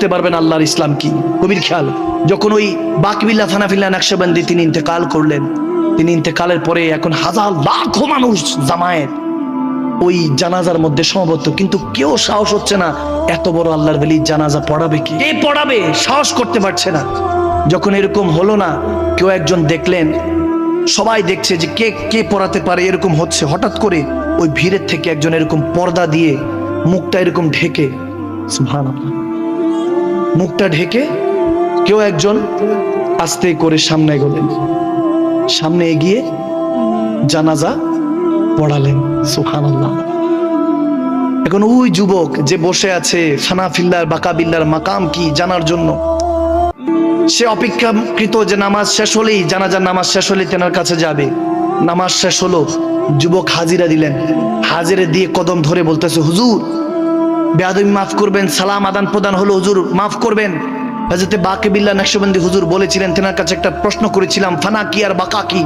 বুঝতে পারবেন আল্লাহর ইসলাম কি। কবির খেয়াল। যখন ওই বাকবিল্লা ফানাফিল্লা নাকশবন্দি তিনি ইন্তেকাল করলেন, তিনি ইন্তেকালের পরে এখন হাজার লাখো মানুষ জামায়েত, ওই জানাজার মধ্যে সমবত কিন্তু কেউ সাহস হচ্ছে না, এত বড় আল্লাহর বেলি জানাজা পড়াবে কি? কে পড়াবে? সাহস করতে পারছে না। যখন এরকম হলো না, কেউ একজন দেখলেন, সবাই দেখছে যে কে কে পড়াতে পারে, এরকম হচ্ছে। হঠাৎ করে ওই ভিড়ের থেকে একজন এরকম পর্দা দিয়ে মুখটা এরকম ঢেকে, সুবহানাল্লাহ। মুখটা ঢেকে কেউ একজন আস্তে করে সামনে এগোলেন। সামনে এগিয়ে জানাজা পড়ালেন, সুবহানাল্লাহ। এখন ওই যুবক যে বসে আছে ফানাফিল্লার বাকাবিল্লার মাকাম কি জানার জন্য? সে অপেক্ষাকৃত যে নামাজ শেষ হলেই, জানাজার নামাজ শেষ হলেই তেনার কাছে যাবে। নামাজ শেষ হলো, যুবক হাজিরা দিলেন। হাজিরে দিয়ে কদম ধরে বলতেছে, হুজুর বেয়াদবি মাফ করবেন, সালাম আদান প্রদান হলো হুজুর, মাফ করবেন। হাজরতে বাকে বিল্লা নকশবন্দি হুজুর বলেছিলেন, তেনার কাছে একটা প্রশ্ন করেছিলাম, ফানা কি আর বাকা কি?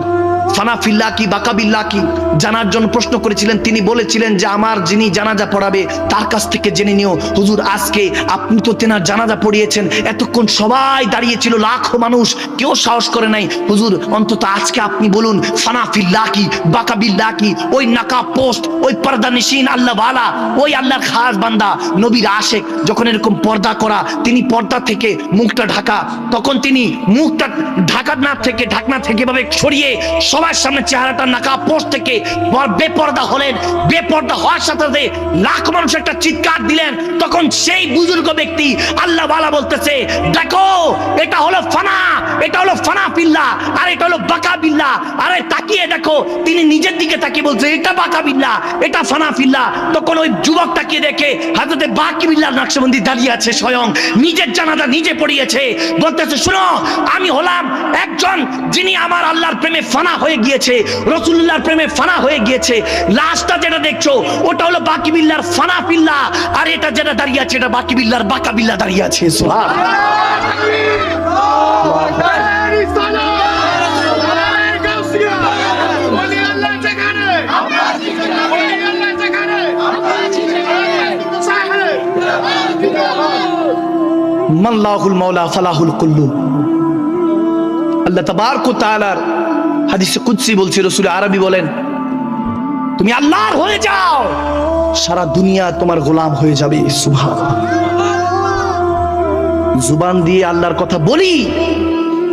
ফানা ফিল্লা কি বাকা বিল্লা কি? জানার জন্য প্রশ্ন করেছিলেন। তিনি বলেছিলেন যে, আমার যিনি জানাজা পড়াবে, তার কাছ থেকে জেনে নিও, হুজুর, আজকে আপনি তো তেনার জানাজা পড়িয়েছেন। এতক্ষণ সবাই দাঁড়িয়েছিল, লাখো মানুষ, কেউ সাহস করে নাই। হুজুর, অন্তত আজকে আপনি বলুন ফানা ফিল্লা কি বাকা বিল্লা কি? ওই নাকা পোস্ট, ওই পর্দা নিশিন আল্লাহ বালা ওই আল্লাহর খাস বান্দা, নবীর আশেক, যখন এরকম পর্দা করা, তিনি পর্দা থেকে মুখটা ঢাকা, তখন তিনি মুখটা ঢাকার না থেকে, ঢাকনা থেকে ভাবে সরিয়ে সবার সামনে চেহারাটা নাকা পোস্ট থেকে বেপর্দা হলেন। বেপর্দা হওয়ার সাথে সাথে লাখ মানুষ একটা চিৎকার দিলেন। তখন সেই বুজুর্গ ব্যক্তি আল্লাহ বালা বলতেছে, দেখো, এটা হলো ফানা, এটা হলো ফানা পিল্লা আর এটা হলো বাকা বিল্লা। আরে তাকিয়ে দেখো, তিনি নিজের দিকে তাকিয়ে বলছে, এটা বাকা বিল্লা, এটা ফানা ফিল্লা তখন ওই যুবক তাকিয়ে দেখে হাজরতে বাকি বিল্লার নকশবন্দি দাঁড়িয়ে আছে স্বয়ং, নিজের জানাজা নিজে পড়িয়েছে। বলতেছে, শুনো, আমি হলাম একজন যিনি আমার আল্লাহর প্রেমে ফানা হয়ে গিয়েছে রসুল্লাহর প্রেমে ফানা হয়ে গিয়েছে লাশটা যেটা দেখছ ওটা হলো বাকি বিল্লার ফানা পিল্লা আর এটা যেটা দাঁড়িয়ে আছে এটা বাকি বিল্লার বাকা বিল্লা দাঁড়িয়ে আছে সুবহান। মাল্লাহুল মাওলা ফালাহুল কুল্লু। আল্লাহ তাবার ওয়া তাআলার হাদিসে কুদসি বলছে, রাসূল আরবি বলেন, তুমি আল্লাহর হয়ে যাও, সারা দুনিয়া তোমার গোলাম হয়ে যাবে। সুভান জুবান দিয়ে আল্লাহর কথা বলি,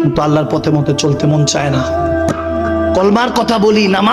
কিন্তু আল্লাহর পথে মতে চলতে মন চায় না। কলমার কথা বলি, নামাজ